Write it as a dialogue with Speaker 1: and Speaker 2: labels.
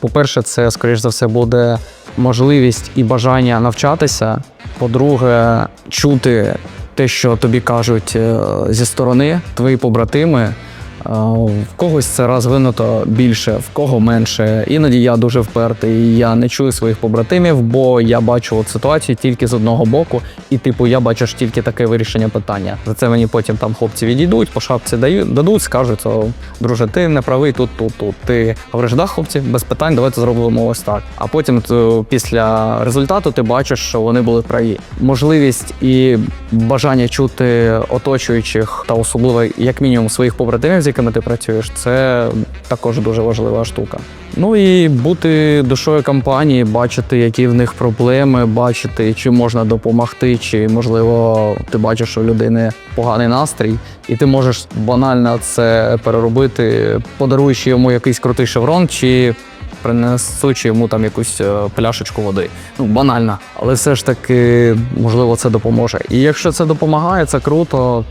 Speaker 1: По-перше, це, скоріш за все, буде можливість і бажання навчатися. По-друге, чути те, що тобі кажуть е, зі сторони, твої побратими. Е, В когось це розвинуто більше, в кого менше. Іноді я дуже впертий. Я не чую своїх побратимів, бо я бачу от ситуацію тільки з одного боку, і типу я бачу ж тільки таке вирішення питання. За це мені потім там хлопці відійдуть, по шапці дають, дадуть, скажуть, о, друже, ти не правий тут, тут, тут. Ти говориш, да, хлопці, без питань, давайте зробимо ось так. А потім то, після результату ти бачиш, що вони були праві. Можливість і бажання чути оточуючих та особливо, як мінімум, своїх побратимів, з якими ти працюєш, це також дуже важлива штука. Ну і бути душою компанії, бачити, які в них проблеми, бачити, чи можна допомогти, чи можливо ти бачиш, у людини поганий настрій, і ти можеш банально це переробити, подаруючи йому якийсь крутий шеврон, чи принесучи йому там якусь е, пляшечку води. Ну, банально, але все ж таки, можливо, це допоможе. І якщо це допомагає, це круто.